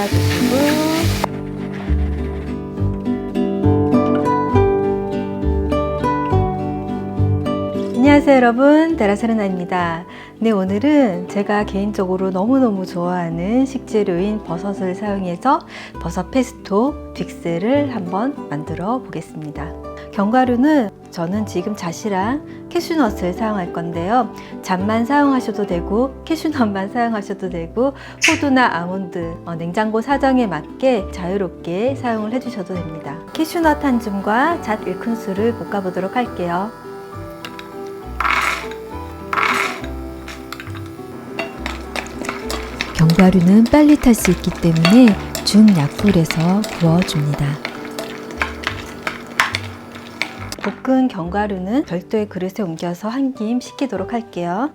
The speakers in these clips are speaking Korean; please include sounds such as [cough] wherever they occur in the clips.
볶아주시고 안녕하세요 여러분. 데라세르나입니다 네 오늘은 제가 개인적으로 너무너무 좋아하는 식재료인 버섯을 사용해서 버섯 페스토 빅스를 한번 만들어 보겠습니다. 견과류는 저는 지금 잣이랑 캐슈넛을 사용할 건데요. 잣만 사용하셔도 되고 캐슈넛만 [laughs] 사용하셔도 되고 호두나 아몬드 어, 냉장고 사정에 맞게 자유롭게 사용을 해주셔도 됩니다. 캐슈넛 한 줌과 잣 1큰술을 볶아 보도록 할게요 견과류는 빨리 탈 수 있기 때문에 중약불에서 구워줍니다. 볶은 견과류는 별도의 그릇에 옮겨서 한 김 식히도록 할게요.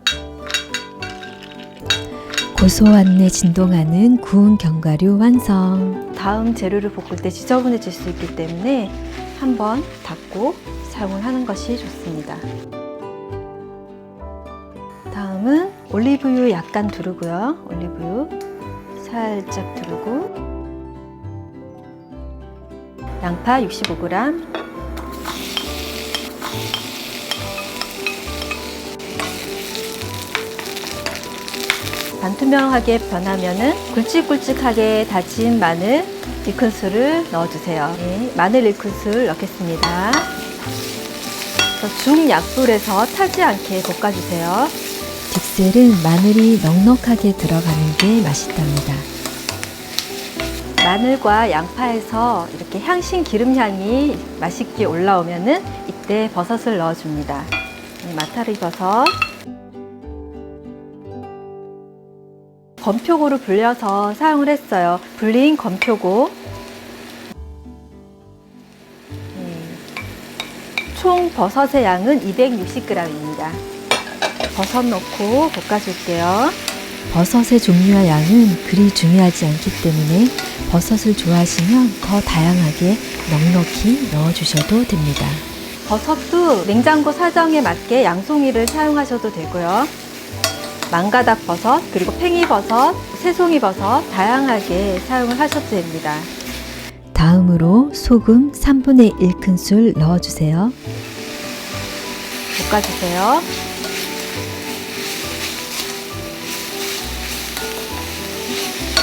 고소한 내 진동하는 구운 견과류 완성. 다음 재료를 볶을 때 지저분해질 수 있기 때문에 한번 닫고 사용을 하는 것이 좋습니다. 다음은 올리브유 약간 두르고요. 올리브유 살짝 두르고 양파 65g 반투명하게 변하면은 굵직굵직하게 다진 마늘 1큰술을 넣어주세요. 네, 마늘 1큰술 넣겠습니다. 중약불에서 타지 않게 볶아주세요. 빅셀은 마늘이 넉넉하게 들어가는 게 맛있답니다. 마늘과 양파에서 이렇게 향신 기름 향이 맛있게 올라오면은 이때 버섯을 넣어줍니다. 네, 마타리 버섯. 건표고로 불려서 사용을 했어요. 불린 건표고. 네. 총 버섯의 양은 260g입니다. 버섯 넣고 볶아줄게요. 버섯의 종류와 양은 그리 중요하지 않기 때문에 버섯을 좋아하시면 더 다양하게 넉넉히 넣어주셔도 됩니다. 버섯도 냉장고 사정에 맞게 양송이를 사용하셔도 되고요. 망가닥 버섯, 그리고 팽이버섯, 새송이 버섯 다양하게 사용을 하셔도 됩니다. 다음으로 소금 3분의 1큰술 넣어주세요. 볶아주세요.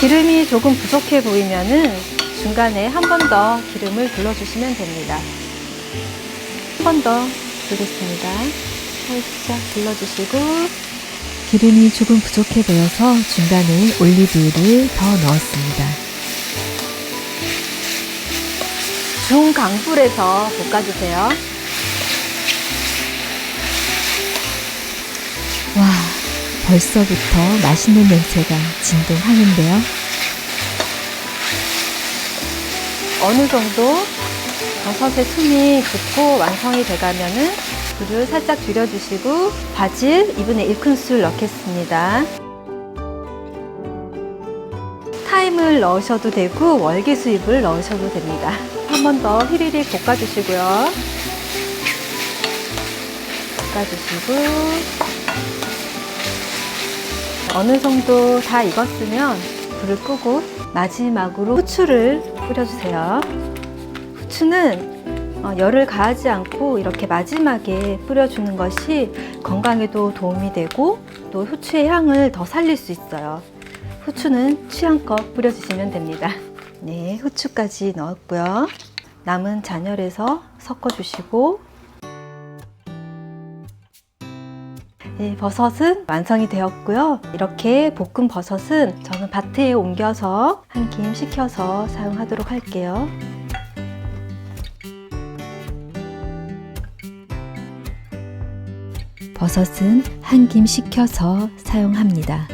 기름이 조금 부족해 보이면은 중간에 한 번 더 기름을 둘러주시면 됩니다. 한 번 더 두겠습니다. 살짝 둘러주시고 기름이 조금 부족해 보여서 중간에 올리브유를 더 넣었습니다. 중강불에서 볶아주세요. 벌써부터 맛있는 냄새가 진동하는데요. 어느 정도 버섯의 숨이 굳고 완성이 돼가면은 불을 살짝 줄여주시고 바질 2분의 1큰술 넣겠습니다. 타임을 넣으셔도 되고 월계수잎을 넣으셔도 됩니다. 한 번 더 휘리릭 볶아주시고요. 볶아주시고 어느 정도 다 익었으면 불을 끄고 마지막으로 후추를 뿌려주세요. 후추는 어, 열을 가하지 않고 이렇게 마지막에 뿌려주는 것이 건강에도 도움이 되고 또 후추의 향을 더 살릴 수 있어요. 후추는 취향껏 뿌려주시면 됩니다. 네, 후추까지 넣었고요. 남은 잔열에서 섞어주시고 네, 버섯은 완성이 되었고요. 이렇게 볶은 버섯은 저는 밭에 옮겨서 한 김 식혀서 사용하도록 할게요. 버섯은 한 김 식혀서 사용합니다.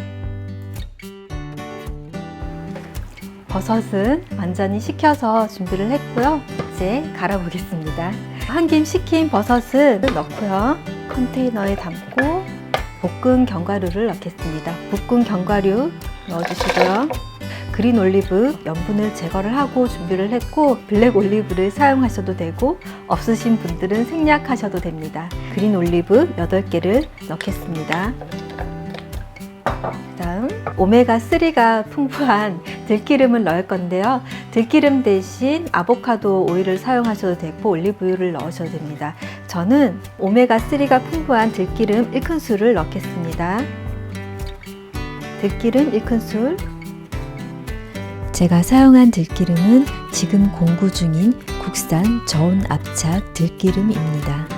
버섯은 완전히 식혀서 준비를 했고요. 이제 갈아보겠습니다. 한 김 식힌 버섯을 넣고요. 컨테이너에 담고 볶은 견과류를 넣겠습니다. 볶은 견과류 넣어주시고요. 그린 올리브 염분을 제거를 하고 준비를 했고 블랙 올리브를 사용하셔도 되고 없으신 분들은 생략하셔도 됩니다. 그린 올리브 8개를 넣겠습니다. 다음 오메가3가 풍부한 들기름을 넣을 건데요. 들기름 대신 아보카도 오일을 사용하셔도 되고 올리브유를 넣으셔도 됩니다. 저는 오메가3가 풍부한 들기름 1큰술을 넣겠습니다. 들기름 1큰술, 제가 사용한 들기름은 지금 공구 중인 국산 저온 압착 들기름입니다.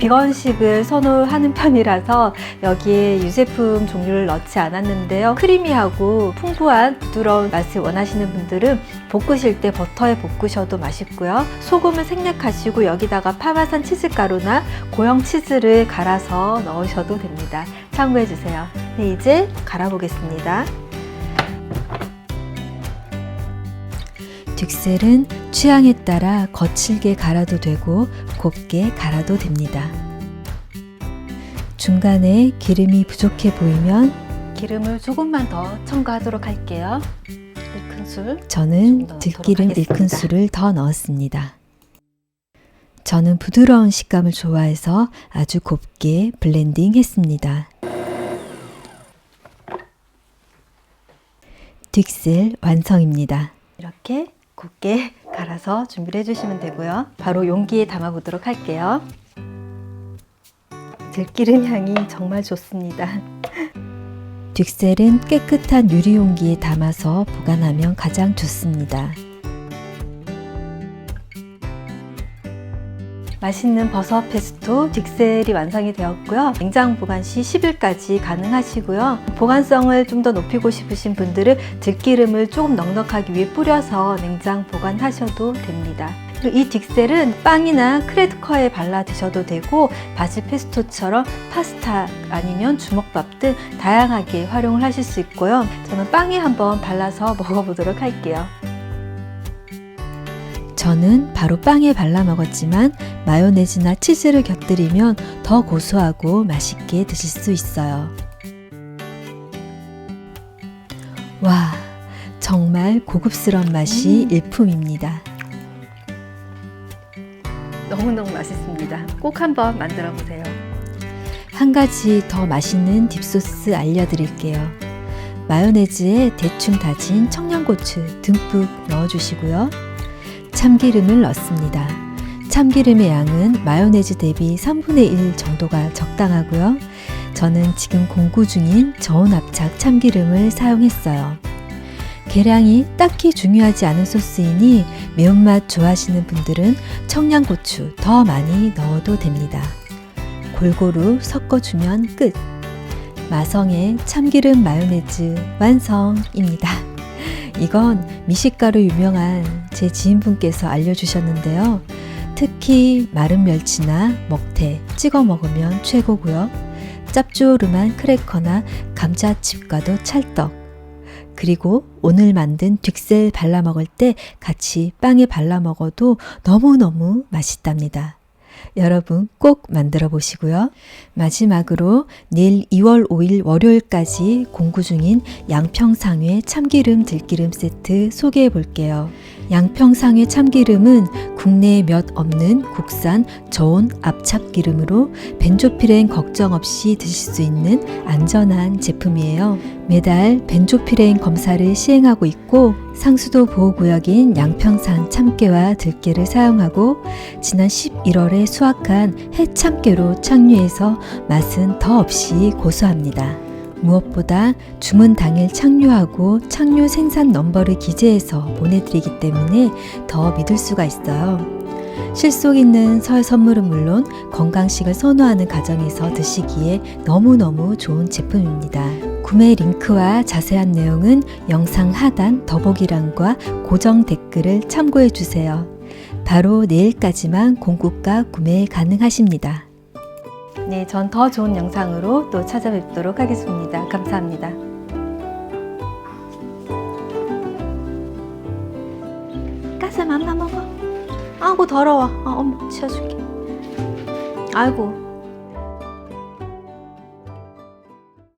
비건식을 선호하는 편이라서 여기에 유제품 종류를 넣지 않았는데요. 크리미하고 풍부한 부드러운 맛을 원하시는 분들은 볶으실 때 버터에 볶으셔도 맛있고요. 소금을 생략하시고 여기다가 파마산 치즈가루나 고형 치즈를 갈아서 넣으셔도 됩니다. 참고해 주세요. 네, 이제 갈아보겠습니다. 득셀은 취향에 따라 거칠게 갈아도 되고 곱게 갈아도 됩니다. 중간에 기름이 부족해 보이면 기름을 조금만 더 첨가하도록 할게요. 1큰술. 저는 좀 들기름 넣도록 하겠습니다. 1큰술을 더 넣었습니다. 저는 부드러운 식감을 좋아해서 아주 곱게 블렌딩 했습니다. 딕셀 완성입니다. 이렇게 곱게 [laughs] 갈아서 준비를 해주시면 되고요. 바로 용기에 담아보도록 할게요. 들기름 향이 정말 좋습니다. [laughs] 딕셀은 깨끗한 유리 용기에 담아서 보관하면 가장 좋습니다. 맛있는 버섯 페스토 딕셀이 완성이 되었고요. 냉장 보관 시 10일까지 가능하시고요. 보관성을 좀 더 높이고 싶으신 분들은 들기름을 조금 넉넉하기 위해 뿌려서 냉장 보관하셔도 됩니다. 이 딕셀은 빵이나 크레드커에 발라 드셔도 되고 바질 페스토처럼 파스타 아니면 주먹밥 등 다양하게 활용을 하실 수 있고요. 저는 빵에 한번 발라서 [laughs] 먹어보도록 할게요. 저는 바로 빵에 발라 먹었지만 마요네즈나 치즈를 곁들이면 더 고소하고 맛있게 드실 수 있어요. 와, 정말 고급스러운 맛이 음. 일품입니다. 너무너무 맛있습니다. 꼭 한번 만들어 보세요. 한 가지 더 맛있는 딥소스 알려드릴게요. 마요네즈에 대충 다진 청양고추 듬뿍 넣어주시고요. 참기름을 넣습니다. 참기름의 양은 마요네즈 대비 3분의 1 정도가 적당하고요. 저는 지금 공구 중인 저온 압착 참기름을 사용했어요. 계량이 딱히 중요하지 않은 소스이니 매운맛 좋아하시는 분들은 청양고추 더 많이 넣어도 됩니다. 골고루 섞어주면 끝. 마성의 참기름 마요네즈 완성입니다. 이건 미식가로 유명한 제 지인분께서 알려주셨는데요. 특히 마른 멸치나 먹태 찍어 먹으면 최고고요. 짭조름한 크래커나 감자칩과도 찰떡. 그리고 오늘 만든 뒷셀 발라 먹을 때 같이 빵에 발라 먹어도 너무너무 맛있답니다. 여러분 꼭 만들어 보시고요. 마지막으로 내일 2월 5일 월요일까지 공구 중인 양평상회 참기름 들기름 세트 소개해 볼게요. 양평상회 참기름은 국내에 몇 없는 국산 저온 압착기름으로 벤조피렌 걱정 없이 드실 수 있는 안전한 제품이에요. 매달 벤조피렌 검사를 시행하고 있고 상수도 보호구역인 양평산 참깨와 들깨를 사용하고 지난 11월에 수확한 해참깨로 착류해서 맛은 더 없이 고소합니다. 무엇보다 주문 당일 착류하고 착류 생산 넘버를 기재해서 보내드리기 때문에 더 믿을 수가 있어요. 실속 있는 설 선물은 물론 건강식을 선호하는 가정에서 드시기에 너무너무 좋은 제품입니다. 구매 링크와 자세한 내용은 영상 하단 더보기란과 고정 댓글을 참고해 주세요. 바로 내일까지만 공구가 구매 가능하십니다. 네, 전 더 좋은 영상으로 또 찾아뵙도록 하겠습니다. 감사합니다. 가슴 맘나 먹어. 아이고 더러워. 아, 엄마 치워줄게. 아이고